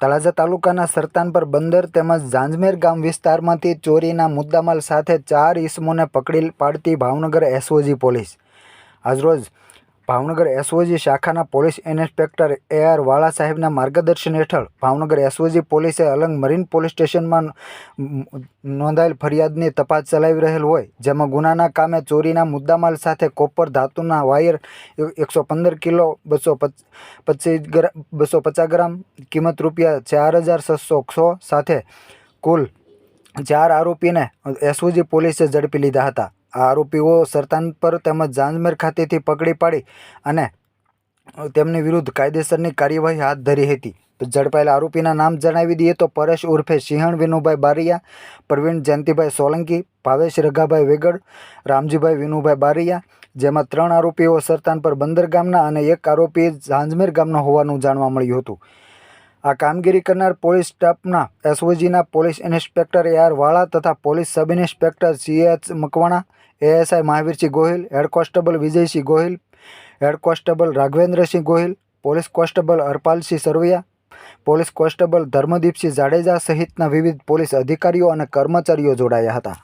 તળાજા તાલુકાના સરતાનપર બંદર તેમજ ઝાંઝમેર ગામ વિસ્તારમાંથી ચોરીના મુદ્દામાલ સાથે ચાર ઈસમોને પકડી પાડતી ભાવનગર એસઓજી પોલીસ. આજરોજ ભાવનગર એસઓજી શાખાના police inspector A R Vala સાહેબના માર્ગદર્શન હેઠળ ભાવનગર એસઓજી પોલીસે અલંગ મરીન પોલીસ સ્ટેશનમાં નોંધાયેલ ફરિયાદની તપાસ ચલાવી રહેલ હોય, જેમાં ગુનાના કામે ચોરીના મુદ્દામાલ સાથે કોપર ધાતુના વાયર એકસો પંદર કિલો, બસો પચીસ ગ્રામ બસો પચાસ ગ્રામ, કિંમત રૂપિયા ચાર હજાર છસો સાથે કુલ ચાર આરોપીને એસઓજી પોલીસે ઝડપી લીધા હતા. આ આરોપીઓ સરતાનપર તેમજ જાંજમેર ખાતેથી પકડી પાડી અને તેમની વિરુદ્ધ કાયદેસરની કાર્યવાહી હાથ ધરી હતી. ઝડપાયેલા આરોપીના નામ જણાવી દઈએ તો પરેશ ઉર્ફે સિંહણ, વિનુભાઈ બારિયા, પ્રવીણ જયંતિભાઈ સોલંકી, ભાવેશ રઘાભાઈ વેગડ, રામજીભાઈ વિનુભાઈ બારિયા, જેમાં ત્રણ આરોપીઓ સરતાનપર બંદર ગામના અને એક આરોપી ઝાંઝમેર ગામનો હોવાનું જાણવા મળ્યું હતું. આ કામગીરી કરનાર પોલીસ સ્ટાફના, એસઓજીના police inspector A R Vala તથા police sub inspector CH Makwana, ASI Mahavirsinh Gohil, head constable Vijaysinh Gohil, head constable Raghvendrasinh Gohil, police constable Harpalsinh Sarvaiya, police constable Dharmdipsinh Jadeja સહિતના વિવિધ પોલીસ અધિકારીઓ અને કર્મચારીઓ જોડાયા હતા.